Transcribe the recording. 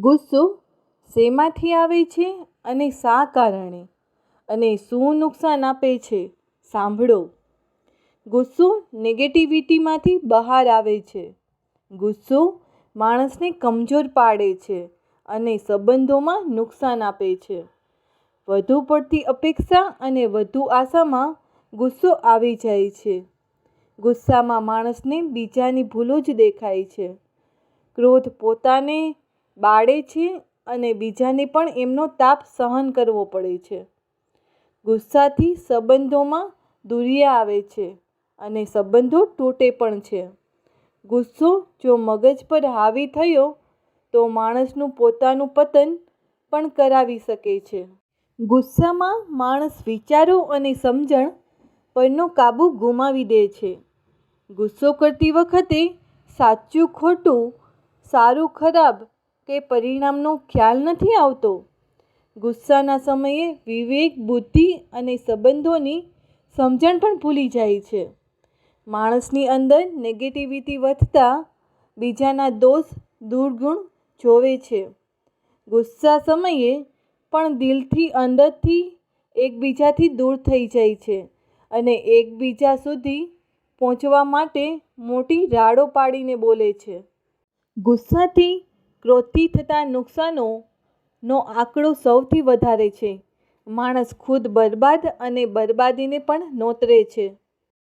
ગુસ્સો શેમાંથી આવે છે અને શા કારણે? અને શું નુકસાન આપે છે? સાંભળો. ગુસ્સો નેગેટિવિટીમાંથી બહાર આવે છે. ગુસ્સો માણસને કમજોર પાડે છે અને સંબંધોમાં નુકસાન આપે છે. વધુ પડતી અપેક્ષા અને વધુ આશામાં ગુસ્સો આવી જાય છે. ગુસ્સામાં માણસને બીજાની ભૂલો જ દેખાય છે. ક્રોધ પોતાને બાળે છે અને બીજાને પણ એમનો તાપ સહન કરવો પડે છે. ગુસ્સાથી સંબંધોમાં દુરિયા આવે છે અને સંબંધો તૂટે પણ છે. ગુસ્સો જો મગજ પર હાવી થયો તો માણસનું પોતાનું પતન પણ કરાવી શકે છે. ગુસ્સામાં માણસ વિચારો અને સમજણ પરનો કાબૂ ગુમાવી દે છે. ગુસ્સો કરતી વખતે સાચું ખોટું, સારું ખરાબ કે પરિણામનો ખ્યાલ નથી આવતો. ગુસ્સાના સમયે વિવેક, બુદ્ધિ અને સંબંધોની સમજણ પણ ભૂલી જાય છે. માણસની અંદર નેગેટિવિટી વધતા બીજાના દોષ, દુર્ગુણ જોવે છે. ગુસ્સા સમયે પણ દિલથી અંદરથી એકબીજાથી દૂર થઈ જાય છે અને એકબીજા સુધી પહોંચવા માટે મોટી રાડો પાડીને બોલે છે. ગુસ્સાથી ક્રોધથી થતા નુકસાનોનો આંકડો સૌથી વધારે છે. માણસ ખુદ બરબાદ અને બરબાદીને પણ નોતરે છે.